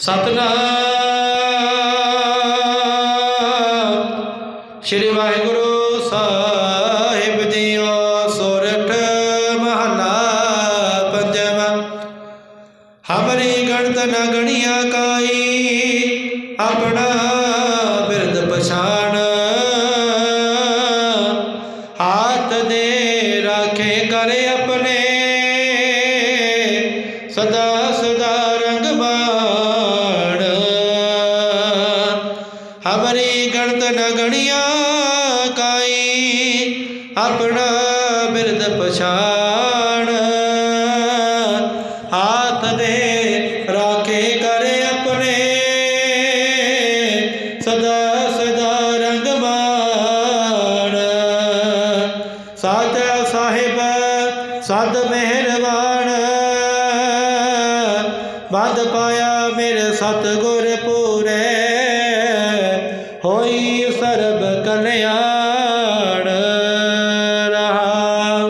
ਸਤਨਾਮ। ਸ੍ਰੀ ਵਾਹਿਗੁਰੂ ਸਾਹਿਬ ਜੀਓ ਸੋਰਠ ਮਹਲਾ ਪੰਜਵਾਂ। ਹਮਰੀ ਗਣਤ ਨ ਗਣੀਆਂ ਕਾਈ, ਆਪਣਾ ਬਿਰਦ ਪਛਾਣ। ਹਾਥ ਦੇ ਰਾਖੇ ਕਰੇ ਆਪਣੇ, ਸਦਾ ਹਮਰੀ ਗਣਤ ਨ ਗਣੀਆਂ ਕਾਈ, ਆਪਣਾ ਬਿਰਦ ਪਛਾਣ। ਹਾਥ ਦੇ ਰਾਖੇ ਕਰ ਆਪਣੇ, ਸਦਾ ਸਦਾ ਰੰਗ ਮਾਣ। ਸਾਚਾ ਸਾਹਿਬ ਸਦ ਮਿਹਰਬਾਨ। ਬੰਦ ਪਾਇਆ ਮੇਰੇ ਸਤਿਗੁਰ ਪੂਰੇ। ਹੋਈ ਸਰਬ ਕਲਿਆਣ ਰਹਾ।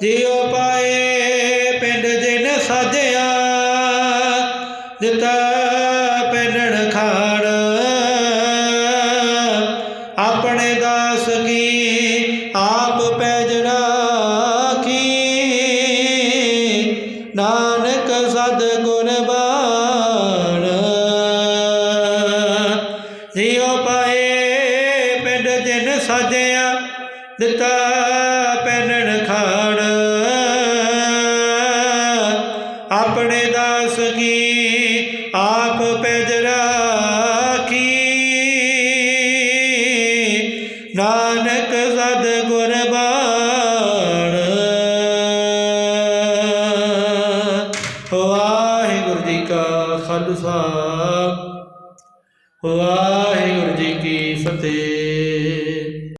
ਜਿਉ ਪਾਏ ਪਿੰਡ ਜਿਨ ਸਾਜਿਆ, ਦਿੱਤਾ ਪਿੰਡਣ ਖਾਣ। ਆਪਣੇ ਦਾਸ ਕੀ ਆਪ ਪੈਜ ਰਾਖੀ। ਨਾਨਕ ਸਦ ਗੁਣ ਬਾਣ ਜਿਉ ਪਾਏ ਪਿੰਡ ਜਿਨ ਸਾਜਿਆ, ਦਿੱਤਾ ਪੈਨਣ ਖਾਣ। ਆਪਣੇ ਦਾਸ ਕੀ ਆਪ ਪੈਜ ਰਾਖੀ। ਨਾਨਕ ਸਦ ਗੁਰ ਬਾਣ ਵਾਹਿਗੁਰੂ ਜੀ ਕਾ ਖਾਲਸਾ। ਵਾਹਿਗੁਰੂ ਜੀ ਕੀ ਫਤਿਹ।